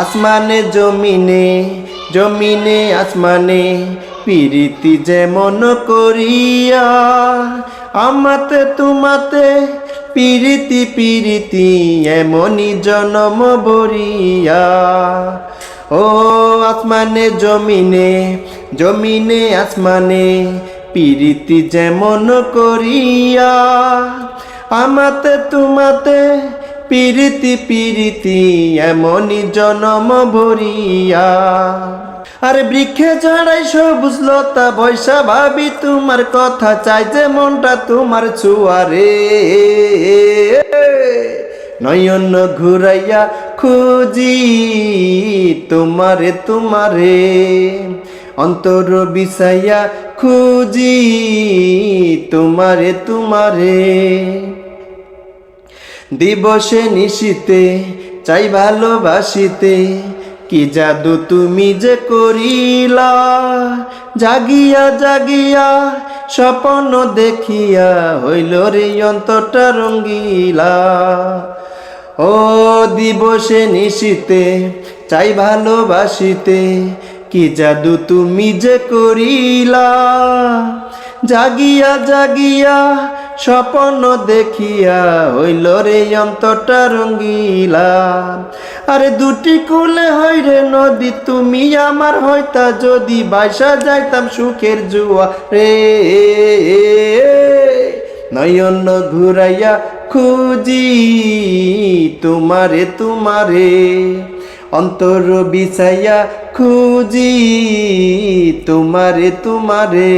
আসমানে, জমিনে জমিনে, আসমানে পিরিতি যেমন করিয়া, আমাতে তোমাতে পিরিতি পিরিতি এমনি জনম বরিয়া ও আসমানে, জমিনে জমিনে, আসমানে পিরিতি যেমন করিয়া, আমাতে তুমাতে পিরিতি পিরিতি এমনি জনম ভরিয়া। আরে বৃক্ষে জড়াই সবুজ লতা, বৈশা ভাবি তোমার কথা চাই যে মনটা তোমার ছুয়ারে নয়ন ঘুরাইয়া খুঁজি তোমারে তোমারে। অন্তর বিষাইয়া খুঁজি তোমারে তোমারে। দিবসে নিশিতে, চাই ভালোবাসিতে। কি জাদু তুমি যে করিলা, জাগিয়া জাগিয়া স্বপ্ন দেখিয়া হইল রে অন্তটা রঙ্গিলা। ও দিবসে নিশিতে, চাই ভালোবাসিতে, কি জাদু তুমি যে করিলা, জাগিয়া জাগিয়া স্বপ্ন দেখিয়া হইল রে অন্তটা রঙ্গিলা। আরে দুটি কুলে হইরে নদী, তুমি আমার হইতা যদি বাইসা যাইতাম সুখের জুয়া রে। নয়ন ঘুরাইয়া খুঁজি তোমারে তোমারে। অন্তর বিছাইয়া খুঁজি তোমারে তোমারে।